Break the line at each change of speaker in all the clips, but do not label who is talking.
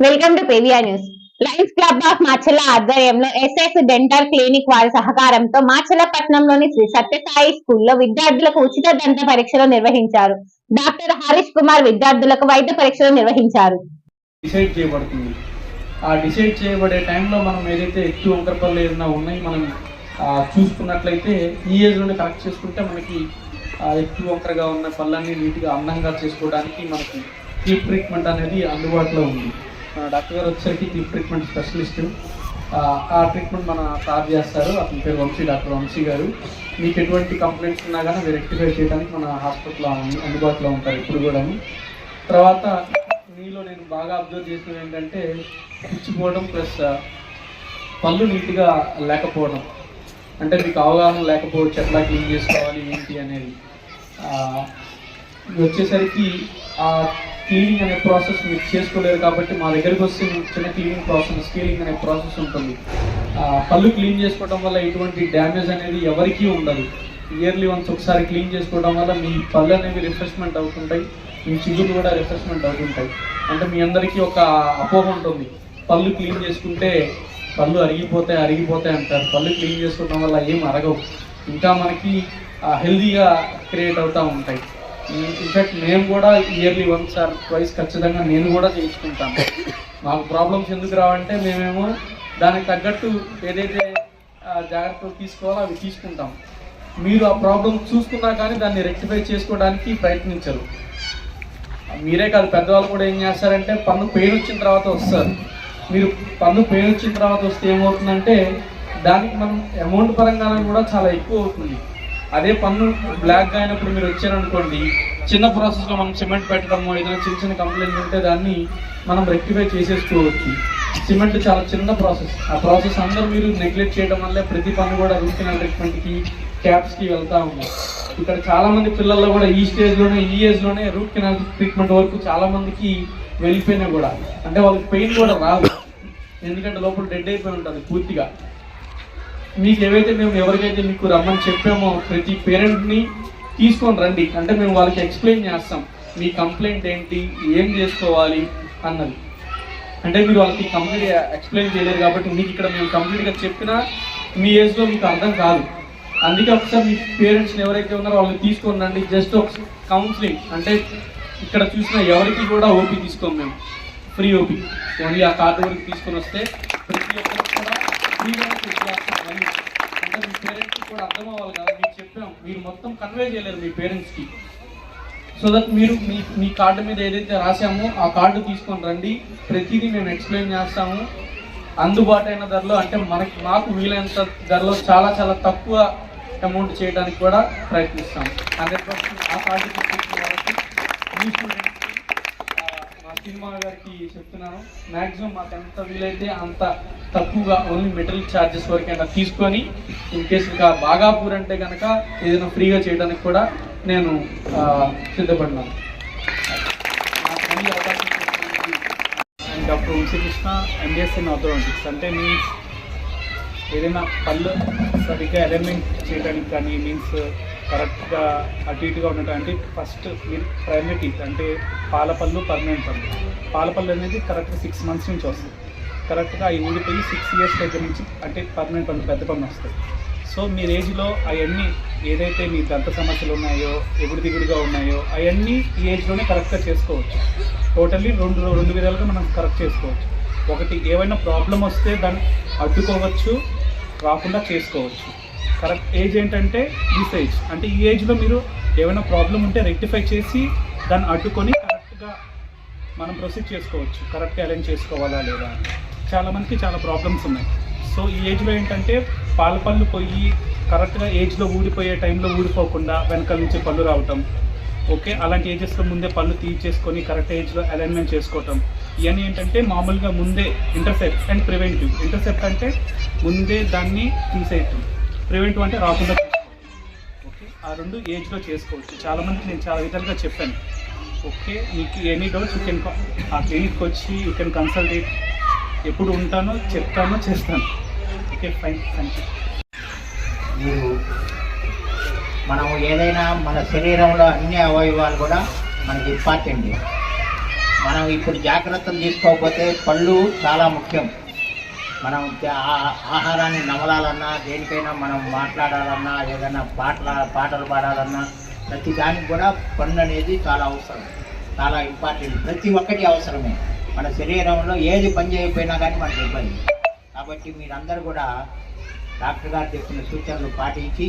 Welcome to PVR news Lions Club of Macherla ఆధ్వర్యంలో SS dental clinic వారి సహకారంతో మాచల్లపట్నంలోని శ్రీ సత్యసాయి స్కూల్లో విద్యార్థులకు ఉచిత దంత పరీక్షలు నిర్వహించారు. డాక్టర్ హరీష్ కుమార్ విద్యార్థులకు వైద్య పరీక్షలు నిర్వహించారు.
డిసైడ్ చేయబడుతుంది. ఆ డిసైడ్ చేయబడే టైంలో మనం ఏదైతే ఎక్కువ వంకరపల్లి ఏదైనా ఉన్నాయి మనం చూసుకున్నట్లయితే ఈ ఏజ్లోనే కరెక్ట్ చేసుకుంటే మనకి ఆ, ఎక్కువ వంకరగా ఉన్న పళ్ళన్నీ నీట్గా అందంగా చేసుకోవడానికి మనకి ఈ ట్రీట్మెంట్ అనేది అందుబాటులో ఉంది. డాక్టర్ గారు వచ్చేసరికి క్లిప్ ట్రీట్మెంట్ స్పెషలిస్ట్ ఆ ట్రీట్మెంట్ మన స్టార్ట్ చేస్తారు. అతని పేరు వంశీ డాక్టర్ వంశీ గారు. మీకు ఎటువంటి కంప్లైంట్స్ ఉన్నా కానీ అవి రెక్టిఫై చేయడానికి మన హాస్పిటల్లో అందుబాటులో ఉంటారు ఇప్పుడు కూడా తర్వాత మీలో నేను బాగా అబ్జర్వ్ చేసినది ఏంటంటే పుచ్చిపోవడం ప్లస్ పళ్ళు నీట్గా లేకపోవడం. అంటే మీకు అవగాహన లేకపోవచ్చు ఎట్లా క్లీన్ చేసుకోవాలి ఏంటి అనేది. వచ్చేసరికి ఆ క్లీనింగ్ అనే ప్రాసెస్ మీరు చేసుకోలేరు కాబట్టి మా దగ్గరికి వస్తే చిన్న క్లీనింగ్ ప్రాసెస్ స్కేలింగ్ అనే ప్రాసెస్ ఉంటుంది. ఆ, పళ్ళు క్లీన్ చేసుకోవడం వల్ల ఎటువంటి డ్యామేజ్ అనేది ఎవరికీ ఉండదు. ఇయర్లీ వన్స్ ఒకసారి క్లీన్ చేసుకోవడం వల్ల మీ పళ్ళు అనేవి రిఫ్రెష్మెంట్ అవుతుంటాయి మీ చిగుళ్ళు కూడా రిఫ్రెష్మెంట్ అవుతుంటాయి. అంటే మీ అందరికీ ఒక అపోహ ఉంటుంది. పళ్ళు క్లీన్ చేసుకుంటే పళ్ళు అరిగిపోతాయి అరిగిపోతాయి అంటారు. పళ్ళు క్లీన్ చేసుకోవడం వల్ల ఏం అరగవు. ఇంకా మనకి హెల్దీగా క్రియేట్ అవుతూ ఉంటాయి. ఇన్ఫాక్ట్ మేము కూడా ఇయర్లీ వన్స్ ఆర్ ట్వైస్ ఖచ్చితంగా నేను కూడా చేయించుకుంటాను. మాకు ప్రాబ్లమ్స్ ఎందుకు రావంటే మేమేమో దానికి తగ్గట్టు ఏదైతే జాగ్రత్తలు తీసుకోవాలో అవి తీసుకుంటాం. మీరు ఆ ప్రాబ్లమ్ చూసుకున్నా కానీ దాన్ని రెక్టిఫై చేసుకోవడానికి ప్రయత్నించరు. మీరే కాదు పెద్దవాళ్ళు కూడా ఏం చేస్తారంటే పన్ను పెయిన్ వచ్చిన తర్వాత వస్తారు. మీరు పన్ను పెయిన్ వచ్చిన తర్వాత వస్తే ఏమవుతుందంటే దానికి మనం అమౌంట్ పరంగా కూడా చాలా ఎక్కువ అవుతుంది. అదే పన్ను బ్లాక్గా అయినప్పుడు మీరు వచ్చారనుకోండి చిన్న ప్రాసెస్లో మనం సిమెంట్ పెట్టడము ఏదైనా చిన్న చిన్న కంప్లైంట్ ఉంటే దాన్ని మనం రెక్టిఫై చేసేసుకోవచ్చు. సిమెంట్ చాలా చిన్న ప్రాసెస్ ఆ ప్రాసెస్ అందరూ మీరు నెగ్లెక్ట్ చేయడం వల్ల ప్రతి పన్ను కూడా రూట్ కెనాల్ ట్రీట్మెంట్కి క్యాప్స్కి వెళ్తూ ఉంది. ఇక్కడ చాలామంది పిల్లల్లో కూడా ఈ స్టేజ్లోనే ఈ ఏజ్లోనే రూట్ కెనాల్ ట్రీట్మెంట్ వరకు చాలామందికి వెళ్ళిపోయినా కూడా. అంటే వాళ్ళకి పెయిన్ కూడా రాదు. ఎందుకంటే లోపల డెడ్ అయిపోయి ఉంటుంది పూర్తిగా. మీకు ఏవైతే మేము ఎవరికైతే మీకు రమ్మని చెప్పామో ప్రతి పేరెంట్ని తీసుకొని రండి. అంటే మేము వాళ్ళకి ఎక్స్ప్లెయిన్ చేస్తాం. మీ కంప్లైంట్ ఏంటి? ఏం చేసుకోవాలి? అన్నది. అంటే మీరు వాళ్ళకి కంప్లీట్ ఎక్స్ప్లెయిన్ చేయలేరు కాబట్టి మీకు ఇక్కడ మేము కంప్లీట్గా చెప్పినా మీ ఏజ్లో మీకు అర్థం కాదు. అందుకే ఒకసారి మీ పేరెంట్స్ని ఎవరైతే ఉన్నారో వాళ్ళని తీసుకొని రండి. జస్ట్ ఒక కౌన్సిలింగ్ అంటే ఇక్కడ చూసిన ఎవరికి కూడా ఓపీ తీసుకోం మేము. ఫ్రీ ఓపీ ఓన్లీ ఆ కార్డు వరకు తీసుకొని వస్తే ప్రతి ఫ్రీగా చెక్ మళ్ళీ అంటే మీ పేరెంట్స్కి కూడా అర్థం అవ్వాలి కదా. మీకు చెప్పాం. మీరు మొత్తం కన్వే చేయలేరు మీ పేరెంట్స్కి. సో దట్ మీరు మీ మీ కార్డు మీద ఏదైతే రాసామో ఆ కార్డు తీసుకొని రండి. ప్రతిదీ మేము ఎక్స్ప్లెయిన్ చేస్తాము. అందుబాటు అయిన ధరలో అంటే మనకి మాకు వీలైనంత ధరలో చాలా చాలా తక్కువ అమౌంట్ చేయడానికి కూడా ప్రయత్నిస్తాం హండ్రెడ్ పర్సెంట్ ఆ కార్డు తీసుకొచ్చిన కాబట్టి మీ స్టూడెంట్స్కి సినిమా గారికి చెప్తున్నాను. మ్యాక్సిమం మాకు ఎంత వీలైతే అంత తక్కువగా ఓన్లీ మెటీరియల్ ఛార్జెస్ వరకైనా తీసుకొని ఇన్ కేసు ఇంకా బాగా పూర్ అంటే కనుక ఏదైనా ఫ్రీగా చేయడానికి కూడా నేను సిద్ధపడినాను నాకు
doctor Vamsikrishna MBS in orthodontics అంటే మీన్స్ ఏదైనా పళ్ళు సరిగ్గా అరేంజ్మెంట్ చేయడానికి కానీ మీన్స్ కరెక్ట్గా అటు ఇటుగా ఉండటానికి ఫస్ట్ మీరు ప్రైమరీ టీత్ అంటే పాలపళ్ళు పర్మనెంట్ పళ్ళు. పాలపళ్ళు అనేది కరెక్ట్గా సిక్స్ మంత్స్ నుంచి వస్తుంది కరెక్ట్గా అవి ఊడిపోయి సిక్స్ ఇయర్స్ దగ్గర నుంచి అంటే పర్మనెంట్ పళ్ళు పెద్ద పళ్ళు వస్తాయి. సో మీరు ఏజ్లో అవన్నీ ఏదైతే మీ దంత సమస్యలు ఉన్నాయో ఎగుడు దిగుడుగా ఉన్నాయో అవన్నీ ఈ ఏజ్లోనే కరెక్ట్గా చేసుకోవచ్చు. టోటల్లీ రెండు రెండు విధాలుగా మనం కరెక్ట్ చేసుకోవచ్చు. ఒకటి ఏమైనా ప్రాబ్లం వస్తే దాన్ని అడ్డుకోవచ్చు రాకుండా చేసుకోవచ్చు. కరెక్ట్ ఏజ్ ఏంటంటే దిస్ ఏజ్ అంటే ఈ ఏజ్లో మీరు ఏమైనా ప్రాబ్లం ఉంటే రెక్టిఫై చేసి దాన్ని అడ్డుకొని కరెక్ట్గా మనం ప్రొసీడ్ చేసుకోవచ్చు. కరెక్ట్గా అరేంజ్ చేసుకోవాలా లేదా అని. చాలామందికి చాలా ప్రాబ్లమ్స్ ఉన్నాయి. సో ఈ ఏజ్లో ఏంటంటే పాల పళ్ళు పోయి కరెక్ట్గా ఏజ్లో ఊడిపోయే టైంలో ఊడిపోకుండా వెనకాల నుంచి పళ్ళు రావటం. ఓకే అలాంటి ఏజెస్లో ముందే పళ్ళు తీసేసుకొని కరెక్ట్ ఏజ్లో అలైన్మెంట్ చేసుకోవటం. ఇవన్నీ ఏంటంటే మామూలుగా ముందే ఇంటర్సెప్ట్ అండ్ ప్రివెంటివ్ ఇంటర్సెప్ట్ అంటే ముందే దాన్ని తీసేయటం. ప్రివెంటివ్ అంటే రాకుండా ఓకే? ఆ రెండు ఏజ్లో చేసుకోవచ్చు. చాలామందికి నేను చాలా విధాలుగా చెప్పాను. ఓకే? మీకు ఎనీ డౌట్స్ యూ కెన్ ఆ క్లినిక్కి వచ్చి యూ కెన్ కన్సల్టేట్. ఎప్పుడు ఉంటానో చెప్తానో చేస్తాను. ఓకే? ఫైన్. థ్యాంక్ యూ
మీరు ఏదైనా మన శరీరంలో అన్ని అవయవాలు కూడా మనకి ఇంపార్టెంట్. మనం ఇప్పుడు జాగ్రత్తలు తీసుకోకపోతే పళ్ళు చాలా ముఖ్యం. మనం ఆహారాన్ని నమలాలన్నా దేనికైనా మనం మాట్లాడాలన్నా ఏదైనా పాటల పాటలు పాడాలన్నా ప్రతి దానికి కూడా పన్ను అనేది చాలా అవసరం. చాలా ఇంపార్టెంట్. ప్రతి ఒక్కటి అవసరమే. మన శరీరంలో ఏది పని చేయకపోయినా కానీ మనకు ఇబ్బంది. కాబట్టి మీరందరూ కూడా డాక్టర్ గారు చెప్పిన సూచనలు పాటించి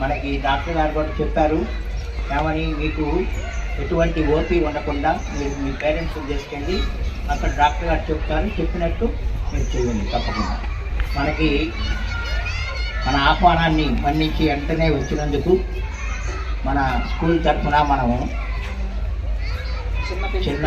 మనకి డాక్టర్ గారు కూడా చెప్పారు. ఏమని మీకు ఎటువంటి ఓపీ ఉండకుండా మీరు మీ పేరెంట్స్ని తీసుకెళ్ళి అక్కడ డాక్టర్ గారు చెప్తారు. చెప్పినట్టు మీరు చేయండి తప్పకుండా మనకి మన ఆహ్వానాన్ని మన్నించి వెంటనే వచ్చినందుకు మన స్కూల్ తరఫున మనము చిన్న